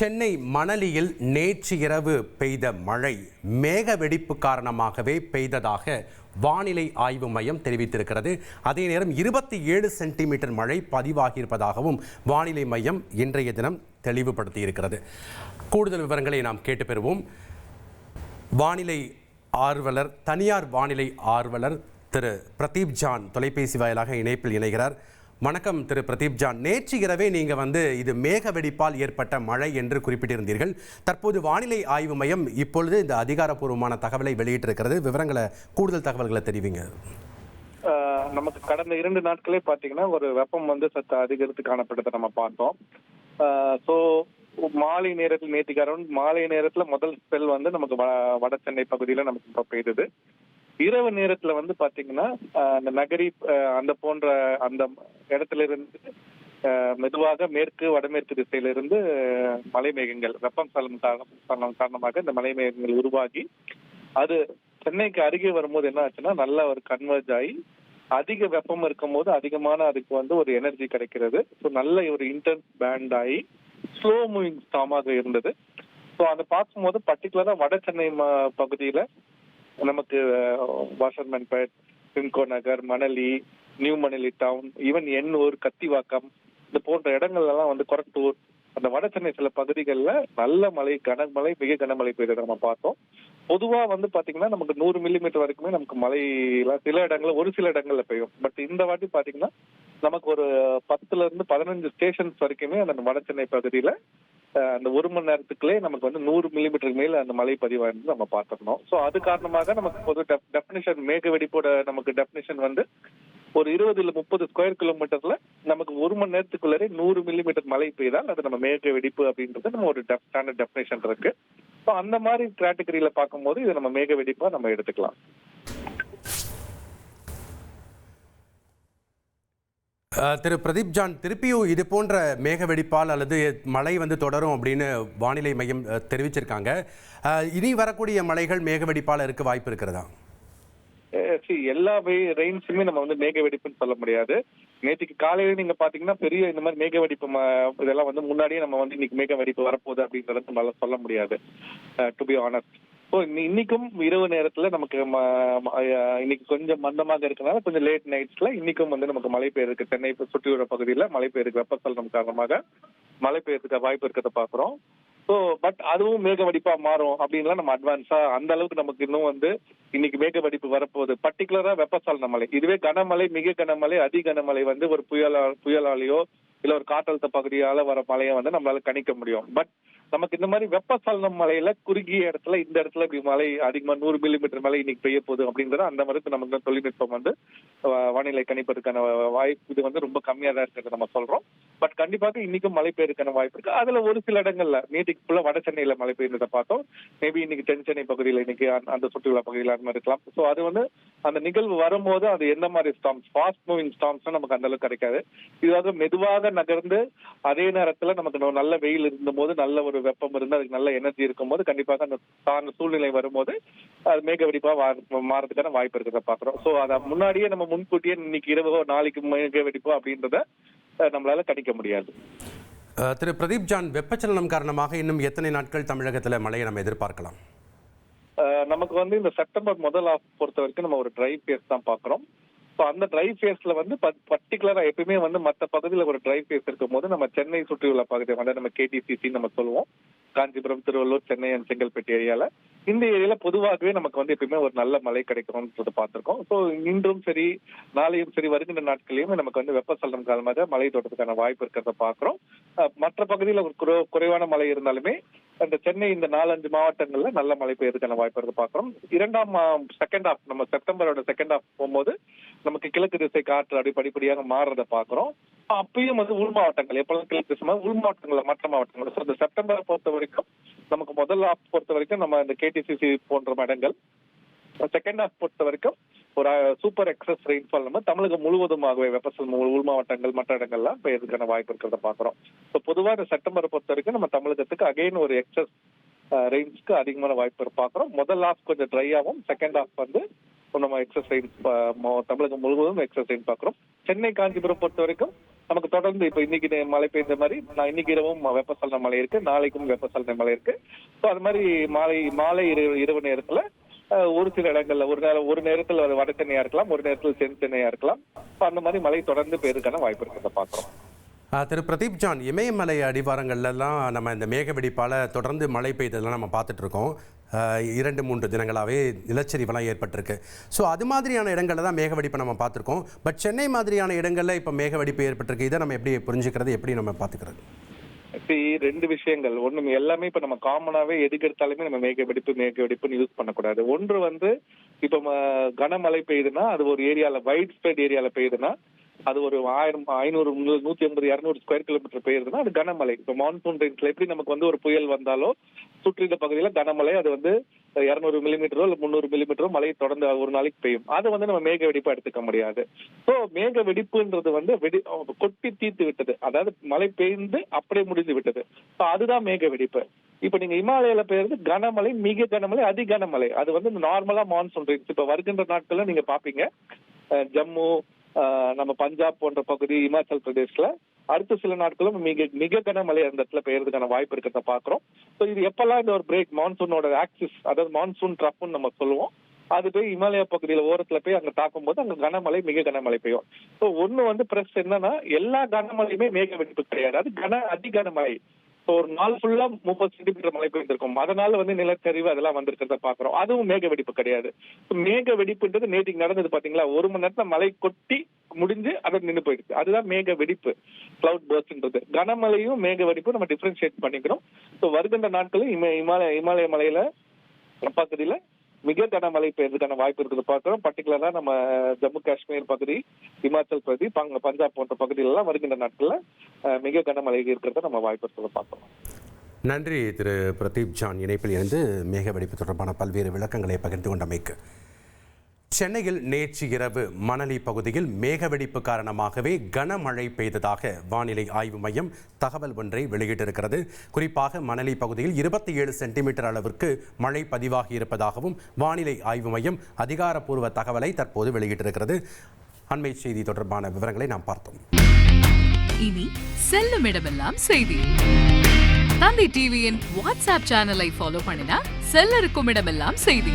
சென்னை மணலியில் நேற்று இரவு பெய்த மழை மேக வெடிப்பு காரணமாகவே பெய்ததாக வானிலை ஆய்வு மையம் தெரிவித்திருக்கிறது. அதே நேரம் இருபத்தி ஏழு சென்டிமீட்டர் மழை பதிவாகியிருப்பதாகவும் வானிலை மையம் இன்றைய தினம் தெளிவுபடுத்தியிருக்கிறது. கூடுதல் விவரங்களை நாம் கேட்டு பெறுவோம். வானிலை ஆர்வலர் தனியார் வானிலை ஆர்வலர் திரு பிரதீப் ஜான் தொலைபேசி வாயிலாக இணைப்பில் இணைகிறார். வணக்கம் திரு பிரதீப் ஜான். நேற்று இரவே நீங்கள் வந்து இது மேக வெடிப்பால் ஏற்பட்ட மழை என்று குறிப்பிட்டிருந்தீர்கள். தற்போது வானிலை ஆய்வு மையம் இப்பொழுது இந்த அதிகாரப்பூர்வமான தகவலை வெளியிட்டிருக்கிறது. விவரங்களை கூடுதல் தகவல்களை தெரிவிங்க. நமக்கு கடந்த இரண்டு நாட்களே பார்த்தீங்கன்னா ஒரு வெப்பம் வந்து சற்று அதிகரித்து காணப்பட்டதை நம்ம பார்த்தோம். ஸோ மாலை நேரத்தில் நேற்றுக்கு அரௌண்ட் மாலை நேரத்தில் முதல் ஸ்பெல் வந்து நமக்கு வ- வட சென்னை பகுதியில் நமக்கு இப்போ பெய்தது. இரவு நேரத்துல வந்து பாத்தீங்கன்னா அந்த நகரி அந்த போன்ற அந்த இடத்துல இருந்து ஆஹ் மெதுவாக மேற்கு வடமேற்கு திசையிலிருந்து ஆஹ் மலை மேகங்கள் வெப்பம் சலம் காரணம் காரணமாக இந்த மலை மேகங்கள் உருவாகி அது சென்னைக்கு அருகே வரும்போது என்ன ஆச்சுன்னா நல்லா ஒரு கன்வெர்ஜ் ஆகி அதிக வெப்பம் இருக்கும் போது அதிகமான அதுக்கு வந்து ஒரு எனர்ஜி கிடைக்கிறது. ஸோ நல்ல ஒரு இன்டென்ஸ் பேண்ட் ஆகி ஸ்லோ மூவிங் ஸ்டாமாக இருந்தது. ஸோ அதை பார்க்கும்போது பர்டிகுலராக வட சென்னை பகுதியில் நமக்கு வாஷர்மேன்பேட் பிம்கோ நகர் Manali new Manali town even Ennore Kathivakkam இது போன்ற இடங்கள்ல எல்லாம் வந்து கொரட்டூர் அந்த வட சென்னை சில பகுதிகளில் நல்ல மழை கனமழை மிக கனமழை பெய்ததை நம்ம பார்த்தோம். பொதுவா வந்து பாத்தீங்கன்னா நமக்கு நூறு மில்லிமீட்டர் வரைக்குமே நமக்கு மழை எல்லாம் சில இடங்கள்ல ஒரு சில இடங்கள்ல பெய்யும். பட் இந்த வாட்டி பாத்தீங்கன்னா நமக்கு ஒரு பத்துல இருந்து பதினஞ்சு ஸ்டேஷன்ஸ் வரைக்குமே அந்த வட சென்னை பகுதியில அந்த ஒரு மணி நேரத்துக்குள்ளே நமக்கு வந்து நூறு மில்லிமீட்டருக்கு மேல அந்த மழை பதிவாயிருந்து நம்ம பார்த்துருந்தோம். ஸோ அது காரணமாக நமக்கு பொது டெஃபினிஷன் மேக வெடிப்போட நமக்கு டெஃபினிஷன் வந்து ஒரு இருபது இல்ல முப்பது ஸ்கொயர் கிலோமீட்டர்ல நமக்கு ஒரு மணி நேரத்துக்குள்ளே நூறு மில்லிமீட்டர் மழை பெய்தால் அது நம்ம மேக வெடிப்பு அப்படின்றது நம்ம ஒரு ஸ்டாண்டர்ட் டெஃபினேஷன் இருக்கு. ஸோ அந்த மாதிரி கேட்டகரியில பார்க்கும்போது இது நம்ம மேக வெடிப்பா நம்ம எடுத்துக்கலாம். திரு பிரதீப் ஜான் திருப்பியும் இது போன்ற மேக வெடிப்பால் அல்லது மழை வந்து தொடரும் அப்படின்னு வானிலை மையம் தெரிவிச்சிருக்காங்க. இனி வரக்கூடிய மழைகள் மேக வெடிப்பால் இருக்க வாய்ப்பு இருக்கிறதா? அஹ் எல்லா ரெயின்ஸுமே நம்ம வந்து மேக வெடிப்புன்னு சொல்ல முடியாது. நேற்றுக்கு காலையில நீங்க பாத்தீங்கன்னா பெரிய இந்த மாதிரி மேக வெடிப்பு இதெல்லாம் வந்து முன்னாடியே நம்ம வந்து இன்னைக்கு மேக வெடிப்பு வரப்போகுது அப்படின்றத நம்மளால சொல்ல முடியாது. டு பி ஆனஸ்ட் ஸோ இன்னைக்கும் இரவு நேரத்துல நமக்கு இன்னைக்கு கொஞ்சம் மந்தமாக இருக்கனால கொஞ்சம் லேட் நைட்ஸ்ல இன்னைக்கும் வந்து நமக்கு மழை பெய்யிருக்கு சென்னை சுற்றியுள்ள பகுதியில் மழை பெய்யிருக்கு வெப்பசலனம் காரணமாக மழை பெய்யறதுக்கு வாய்ப்பு இருக்கிறத பாக்குறோம். ஸோ பட் அதுவும் மேக வெடிப்பா மாறும் அப்படின்லாம் நம்ம அட்வான்ஸா அந்த அளவுக்கு நமக்கு இன்னும் வந்து இன்னைக்கு மேக வெடிப்பு வரப்போகுது. பர்டிகுலரா வெப்பசாலன மழை இதுவே கனமழை மிக கனமழை அதி கனமழை வந்து ஒரு புயலா புயலாலேயோ இல்ல ஒரு காற்றழுத்த பகுதியால வர மழையை வந்து நம்மளால கணிக்க முடியும். பட் நமக்கு இந்த மாதிரி வெப்பசலனம் மழையில குறுகிய இடத்துல இந்த இடத்துல இப்படி மழை அதிகமா நூறு மில்லிமீட்டர் மழை இன்னைக்கு பெய்ய போகுது அப்படிங்கறது அந்த மாதிரி நமக்கு தொழில்நுட்பம் வந்து வானிலை கணிப்பதற்கான வாய்ப்பு இது வந்து ரொம்ப கம்மியா தான் இருக்கிறது நம்ம சொல்றோம். பட் கண்டிப்பாக இன்னைக்கும் மழை பெய்யறதுக்கான வாய்ப்பு இருக்கு. அதுல ஒரு சில இடங்கள்ல நேற்றுக்கு ஃபுல்லா வட சென்னையில மழை பெய்ந்ததை பார்த்தோம். மேபி இன்னைக்கு தென் சென்னை பகுதியில இன்னைக்கு அந்த- சுற்றுலா பகுதியில அந்த மாதிரி இருக்கலாம். ஸோ அது வந்து அந்த நிகழ்வு வரும்போது அது எந்த மாதிரி ஸ்டாம்ஸ் ஃபாஸ்ட் மூவிங் ஸ்டாம்ஸ் நமக்கு அந்த அளவுக்கு கிடைக்காது. இது வந்து மெதுவாக நகர்ந்து அதே நேரத்துல நமக்கு நல்ல வெயில் இருந்தபோது நல்ல ஒரு வெப்பம் இருந்து அதுக்கு நல்ல எனர்ஜி இருக்கும்போது கண்டிப்பாக அந்த சார்ந்த சூழ்நிலை வரும்போது அது மேக வெடிப்பா மாறதுக்கான வாய்ப்பு இருக்கிறத பாக்குறோம். ஸோ அதை முன்னாடியே நம்ம முன்கூட்டியே இன்னைக்கு இரவோ நாளைக்கு மேக வெடிப்போ அப்படின்றத நம்மளால கணிக்க முடியாது. திரு பிரதீப் ஜான் வெப்பச்சலனம் காரணமாக இன்னும் எத்தனை நாட்கள் தமிழகத்தில் மழையை நம்ம எதிர்பார்க்கலாம்? நமக்கு வந்து இந்த செப்டம்பர் முதல் ஆஃப் பொறுத்த வரைக்கும் நம்ம ஒரு ட்ரை ஃபேஸ் தான் பாக்குறோம். ஸோ அந்த ட்ரை ஃபேஸ்ல வந்து பர்டிகுலரா எப்பயுமே வந்து மற்ற பகுதியில் ஒரு ட்ரை ஃபேஸ் இருக்கும் போது நம்ம சென்னை சுற்றியுள்ள பகுதியை வந்து நம்ம கேடிசிசி நம்ம சொல்லுவோம். காஞ்சிபுரம் திருவள்ளூர் சென்னை அண்ட் செங்கல்பட்டு ஏரியால இந்த ஏரியால பொதுவாகவே நமக்கு வந்து எப்பயுமே ஒரு நல்ல மழை கிடைக்கும்ன்றது பார்த்திருக்கோம். ஸோ இன்றும் சரி நாளையும் சரி வருகின்ற நாட்களையும் நமக்கு வந்து வெப்பசலனம் காரணமாக மழை தோட்டத்துக்கான வாய்ப்பு இருக்கிறத பார்க்கிறோம். மற்ற பகுதியில் ஒரு குறை- குறைவான மழை இருந்தாலுமே அந்த சென்னை இந்த நாலஞ்சு மாவட்டங்கள்ல நல்ல மழை பெய்யறதுக்கான வாய்ப்பு இருக்கு பாக்குறோம் இரண்டாம் செகண்ட் ஹாஃப் நம்ம செப்டம்பரோட செகண்ட் ஹாஃப் போகும்போது நமக்கு கிழக்கு திசை காற்று அப்படி படிப்படியாக மாறுறத பாக்குறோம் அப்பயும் வந்து உள் மாவட்டங்கள் எப்பொழுது கிழக்கு திசை உள் மாவட்டங்கள்ல மற்ற மாவட்டங்கள். ஸோ இந்த செப்டம்பரை பொறுத்த வரைக்கும் நமக்கு முதல் ஹாஃப் பொறுத்த வரைக்கும் நம்ம இந்த கேடிசிசி போன்ற இடங்கள் செகண்ட் ஹாஃப் பொறுத்த வரைக்கும் ஒரு சூப்பர் எக்ஸஸ் ரெயின்ஃபால் நம்ம தமிழகம் முழுவதுமாகவே வெப்பசல் உள் மாவட்டங்கள் மற்ற இடங்கள்லாம் பெய்யறதுக்கான வாய்ப்பு இருக்கிறத பாக்குறோம் ஸோ பொதுவாக இந்த செப்டம்பரை பொறுத்த வரைக்கும் நம்ம தமிழகத்துக்கு அகைன் ஒரு எக்ஸஸ் ரெயின்ஸ்க்கு அதிகமான வாய்ப்பு பார்க்குறோம். முதல் ஹாஃப் கொஞ்சம் ட்ரையாகவும் செகண்ட் ஹாஃப் வந்து நம்ம எக்ஸசைஸ் தமிழகம் முழுவதும் எக்ஸசைஸ் பார்க்குறோம். சென்னை காஞ்சிபுரம் பொறுத்த வரைக்கும் நமக்கு தொடர்ந்து இப்ப இன்னைக்கு மழை பெய்த மாதிரி நான் இன்னைக்கு இரவும் வெப்பசலன மழை இருக்கு நாளைக்கும் வெப்பசலன மழை இருக்கு. ஸோ அது மாதிரி மாலை மாலை இரவு இரவு நேரத்துல ஒரு சில இடங்கள்ல ஒரு நேரம் ஒரு நேரத்துல அது வட சென்னையா இருக்கலாம் ஒரு நேரத்தில் தென் சென்னையா இருக்கலாம். அந்த மாதிரி மழை தொடர்ந்து பெய்யறதுக்கான வாய்ப்பு இருக்கிறத பாக்குறோம் திரு பிரதீப் ஜான் இமயமலை அடிவாரங்கள்லாம் நம்ம இந்த மேக தொடர்ந்து மழை பெய்ததெல்லாம் நம்ம பார்த்துட்டு இருக்கோம். இரண்டு மூன்று தினங்களாகவே நிலச்சரிவெல்லாம் ஏற்பட்டிருக்கு. ஸோ அது மாதிரியான இடங்களில் தான் மேகவெடிப்பை நம்ம பார்த்துருக்கோம். பட் சென்னை மாதிரியான இடங்களில் இப்போ மேகவெடிப்பு ஏற்பட்டிருக்கு. இதை நம்ம எப்படி புரிஞ்சுக்கிறது? எப்படி நம்ம பார்த்துக்கிறது? இப்ப ரெண்டு விஷயங்கள். ஒண்ணு எல்லாமே இப்ப நம்ம காமனாவே எதுக்கு எடுத்தாலுமே நம்ம மேக வெடிப்பு மேக வெடிப்புன்னு யூஸ் பண்ணக்கூடாது. ஒன்று வந்து இப்ப ம- கனமழை பெய்யுதுன்னா அது ஒரு ஏரியால வைட் ஸ்ப்ரெட் ஏரியால பெய்யுதுன்னா அது ஒரு ஆயிரம் ஐநூறு முந்நூறு, நூத்தி ஐம்பது இரநூறு ஸ்கொயர் கிலோமீட்டர் பெய்யுதுன்னா அது கனமழை. இப்ப மான்சூன் ரெயின்ஸ்ல எப்படி நமக்கு வந்து ஒரு புயல் வந்தாலோ சுற்றியுள்ள பகுதியில கனமழை அது வந்து இருநூறு மில்லிமீட்டரோ இல்ல முந்நூறு மில்லிமீட்டரோ மழை தொடர்ந்து ஒரு நாளைக்கு பெய்யும். அதை வந்து நம்ம மேக வெடிப்பா எடுத்துக்க முடியாது. சோ மேக வெடிப்புன்றது வந்து வெடி கொட்டி தீர்த்து விட்டது. அதாவது மழை பெய்ந்து அப்படியே முடிந்து விட்டது. ஸோ அதுதான் மேக வெடிப்பு. இப்ப நீங்க இமாலயில பெய்யறது கனமழை மிக கனமழை அதி கனமழை அது வந்து நார்மலா மான்சூன் ரெயின்ஸ் இப்ப வருகின்ற நாட்கள்ல நீங்க பாப்பீங்க. ஜம்மு நம்ம பஞ்சாப் போன்ற பகுதி இமாச்சல் பிரதேஷ்ல அடுத்த சில நாட்களும் மிக மிக கனமழை அந்த இடத்துல பெய்யறதுக்கான வாய்ப்பு இருக்கிறத பாக்குறோம். ஸோ இது எப்பெல்லாம் இந்த ஒரு பிரேக் மான்சூனோட ஆக்சிஸ் அதாவது மான்சூன் ட்ரப்னு நம்ம சொல்லுவோம் அது போய் இமாலய பகுதியில ஓரத்துல போய் அங்க தாக்கும் போது அங்க கனமழை மிக கனமழை பெய்யும். ஸோ ஒண்ணு வந்து பிரஸ் என்னன்னா எல்லா கனமழையுமே மேக வெடிப்பு கிடையாது. அது கன அதி கனமழை ஸோ ஒரு நாள் ஃபுல்லா முப்பது சென்டிமீட்டர் மழை பெய்திருக்கும் அதனால வந்து நிலச்சரிவு அதெல்லாம் வந்திருக்கிறத பாக்குறோம் அதுவும் மேக வெடிப்பு கிடையாது. மேக வெடிப்புன்றது நேற்றுக்கு நடந்தது பாத்தீங்களா? ஒரு மணி நேரத்துல மழை கொட்டி முடிஞ்சு அதை நின்னு போயிடுச்சு. அதுதான் மேக வெடிப்பு. கிளவுட் பர்ஸ்ட்ன்றது கனமழையும் மேக வெடிப்பும் நம்ம டிஃபரன்ஷியேட் பண்ணிக்கிறோம். ஸோ வருகின்ற நாட்களும் இம இமாலய இமாலய மலையில பகுதியில மிக கனமழை பெய்யறதுக்கான வாய்ப்பு இருக்குது. பார்க்கிறோம். பர்டிகுலரா நம்ம ஜம்மு காஷ்மீர் பகுதி இமாச்சல் பகுதி பஞ்சாப் போன்ற பகுதிகளெல்லாம் வருகின்ற நாட்கள்ல மிக கனமழை இருக்கிறத நம்ம வாய்ப்பு இருக்கிறத பார்க்கிறோம் நன்றி திரு பிரதீப் ஜான். இணைப்பில் இருந்து மேக வெடிப்பு தொடர்பான பல்வேறு விளக்கங்களை பகிர்ந்து கொண்டமைக்கு. சென்னையில் நேற்று இரவு மணலி பகுதியில் மேகவெடிப்பு காரணமாகவே கனமழை பெய்ததாக வானிலை ஆய்வு மையம் தகவல் ஒன்றை வெளியிட்டிருக்கிறது. குறிப்பாக மணலி பகுதியில் இருபத்தி ஏழு சென்டிமீட்டர் அளவிற்கு மழை பதிவாகி இருப்பதாகவும் வானிலை ஆய்வு மையம் அதிகாரப்பூர்வ தகவலை தற்போது வெளியிட்டிருக்கிறது. அண்மை செய்தி தொடர்பான விவரங்களை நாம் பார்த்தோம். இனி செல்லும் இடமெல்லாம் செய்தி. தந்தை டிவியின் வாட்ஸ்அப் சேனலை ஃபாலோ பண்ணினா செல்ல இருக்கும் இடமெல்லாம் செய்தி.